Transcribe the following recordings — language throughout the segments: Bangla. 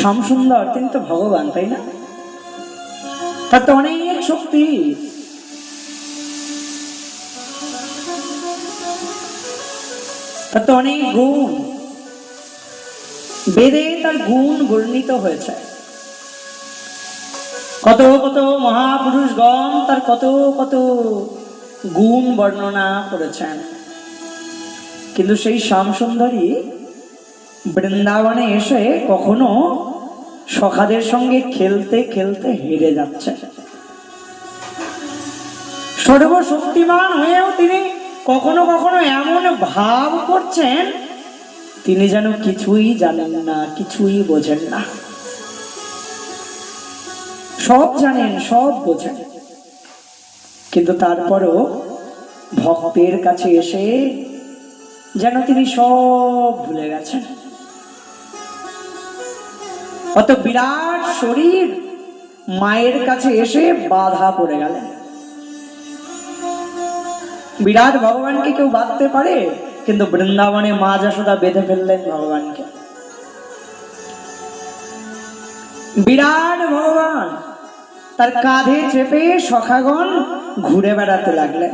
শ্যামসুন্দর তিনি তো ভগবান, তাই না? তার তো অনেক শক্তি। তার তো অনেক গুণ। বেদে তার গুণ বর্ণিত হয়েছে। কত কত মহাপুরুষগণ তার কত কত গুণ বর্ণনা করেছেন। কিন্তু সেই শ্যামসুন্দরী বৃন্দাবনে এসে কখনো সখাদের সঙ্গে খেলতে খেলতে হেরে যাচ্ছে। সর্বশক্তিমান হয়েও তিনি কখনো কখনো এমন ভাব করছেন, তিনি যেন কিছুই জানেন না, কিছুই বোঝেন না। সব জানেন, সব বোঝেন। কিন্তু তারপরও ভক্তের কাছে এসে যেন তিনি সব ভুলে গেছেন। অত বিরাট শরীর মায়ের কাছে এসে বাধা পড়ে গেলেন। বিরাট ভগবানকে কেউ বাঁধতে পারে, কিন্তু বৃন্দাবনে মা যশোদা বেঁধে ফেললেন ভগবানকে। বিরাট ভগবান তার কাঁধে চেপে সখাগণ ঘুরে বেড়াতে লাগলেন।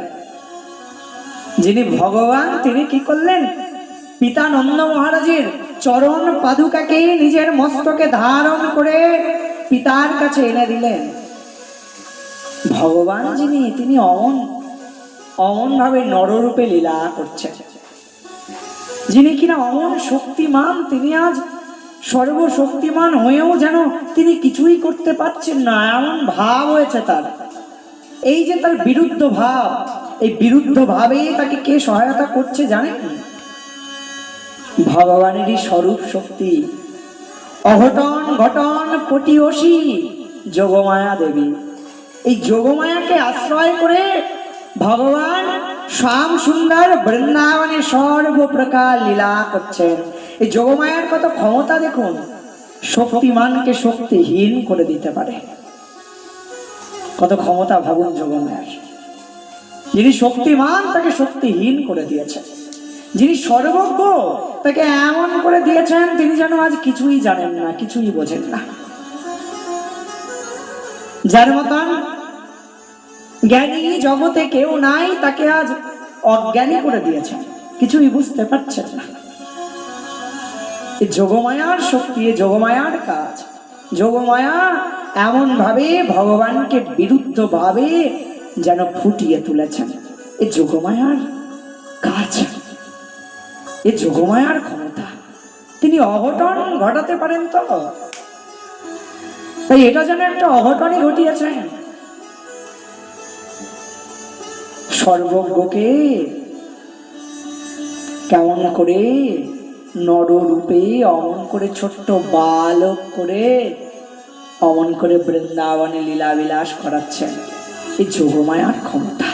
যিনি ভগবান, তিনি কি করলেন? পিতা নন্দ মহারাজের চরণ পাদুকাকে নিজের মস্তকে ধারণ করে পিতার কাছে এনে দিলেন। ভগবান যিনি, তিনি অমন অমন ভাবে নররূপে লীলা করছেন। যিনি কিনা অমন শক্তিমান, তিনি আজ সর্বশক্তিমান হয়েও যেন তিনি কিছুই করতে পারছেন না, এমন ভাব হয়েছে তার। এই যে তার বিরুদ্ধ ভাব, এই বিরুদ্ধ ভাবে তাকে কে সহায়তা করছে জানেন? ভগবানেরই স্বরূপ শক্তি। অঘটন ঘটন পটিয়সী যোগমায়া দেবী। এই যোগমায়াকে আশ্রয় করে ভগবান শ্যাম সুন্দর বৃন্দাবনে সর্বপ্রকার লীলা করছেন। এই যোগমায়ার কত ক্ষমতা দেখুন, শক্তিমানকে শক্তিহীন করে দিতে পারে। কত ক্ষমতা ভাবুন যোগমায়ার। যিনি শক্তিমান, তাকে শক্তিহীন করে দিয়েছেন। যিনি সর্বজ্ঞ, তাকে এমন করে দিয়েছেন, তিনি যেন আজ কিছুই জানেন না, কিছুই বোঝেন না। যার মতন জ্ঞানী জগতে কেউ নাই, তাকে আজ অজ্ঞানী করে দিয়েছেন। কিছুই বুঝতে পারছেন না। যোগমায়ার শক্তি যোগমায়ার কাজ। যোগমায়া এমন ভাবে ভগবানকে বিরুদ্ধ ভাবে যেন ফুটিয়ে তুলেছেন। এ যোগমায়ার কাজ। এই যোগমায়ার ক্ষমতা। তিনি অঘটন ঘটাতে পারেন তো? তাই এটা যেন একটা অঘটনই ঘটিয়েছেন সর্বজ্ঞকে কেমন করে নররূপে অমন করে ছোট্ট বালক করে অমন করে বৃন্দাবনে লীলা বিলাস করাচ্ছেন এই যোগমায়ার ক্ষমতা।